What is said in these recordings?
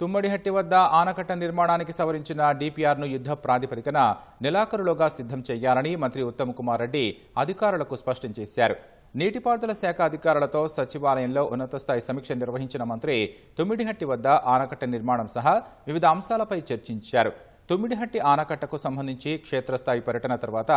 తుమ్మడిహట్టి వద్ద ఆనకట్ట నిర్మాణానికి సవరించిన డీపీఆర్ను యుద్ధ ప్రాతిపదికన నెలాఖరులోగా సిద్ధం చేయాలని మంత్రి ఉత్తమ్ కుమార్ రెడ్డి అధికారులకు స్పష్టం చేశారు. నీటిపారుదల శాఖ అధికారులతో సచివాలయంలో ఉన్నత స్థాయి సమీక్ష నిర్వహించిన మంత్రి తుమ్మిడిహట్టి వద్ద ఆనకట్ట నిర్మాణం సహా వివిధ అంశాలపై చర్చించారు. తుమ్మిడిహట్టి ఆనకట్టకు సంబంధించి క్షేత్రస్థాయి పర్యటన తర్వాత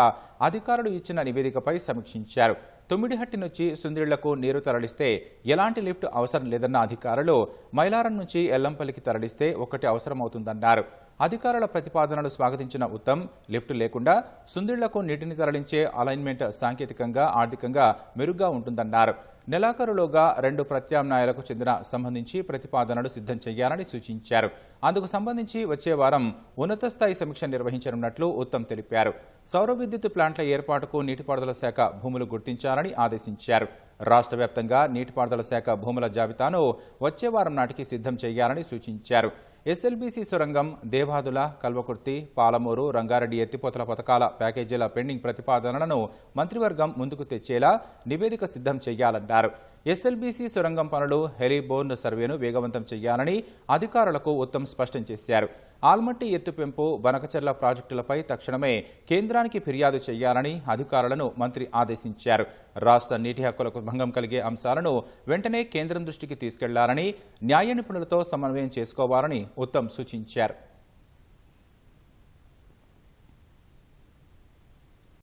అధికారులు ఇచ్చిన నివేదికపై సమీక్షించారు. తుమ్మిడిహట్టి నుంచి సుందిళ్ళకు నీరు తరలిస్తే ఎలాంటి లిఫ్ట్ అవసరం లేదన్న అధికారులు మైలారం నుంచి ఎల్లంపల్లికి తరలిస్తే ఒకటి అవసరమవుతుందన్నారు. అధికారుల ప్రతిపాదనలు స్వాగతించిన ఉత్తమ్ లిఫ్ట్ లేకుండా సుందిళ్ళకు నీటిని తరలించే అలైన్మెంట్ సాంకేతికంగా ఆర్థికంగా మెరుగ్గా ఉంటుందన్నారు. నెలాఖరులోగా రెండు ప్రత్యామ్నాయాలకు చెందిన సంబంధించి ప్రతిపాదనలు సిద్ధం చేయాలని సూచించారు. అందుకు సంబంధించి వచ్చే వారం ఉన్నత స్థాయి సమీక్ష నిర్వహించనున్నట్లు ఉత్తమ్ తెలిపారు. సౌర విద్యుత్ ప్లాంట్ల ఏర్పాటుకు నీటిపారుదల శాఖ భూములు గుర్తించాలని ఆదేశించారు. రాష్ట్ర వ్యాప్తంగా నీటిపారుదల శాఖ భూముల జాబితాను వచ్చే వారం నాటికి సిద్ధం చేయాలని సూచించారు. ఎస్ఎల్బీసీ సొరంగం దేవాదుల కల్వకుర్తి పాలమూరు రంగారెడ్డి ఎత్తిపోతల పథకాల ప్యాకేజీల పెండింగ్ ప్రతిపాదనలను మంత్రివర్గం ముందుకు తెచ్చేలా నివేదిక సిద్ధం చేయాలన్నారు ఎస్ఎల్బీసీ సొరంగం పనులు హెలిబోర్న్ సర్వేను వేగవంతం చేయాలని అధికారులకు ఉత్తమ్ స్పష్టం చేశారు. ఆల్మట్టి ఎత్తు పెంపు ప్రాజెక్టులపై తక్షణమే కేంద్రానికి ఫిర్యాదు చేయాలని అధికారులను మంత్రి ఆదేశించారు. రాష్ట్ర నీటి హక్కులకు భంగం కలిగే అంశాలను వెంటనే కేంద్రం దృష్టికి తీసుకెళ్ళాలని న్యాయ నిపుణులతో సమన్వయం చేసుకోవాలని ఉత్తమ్ సూచించారు.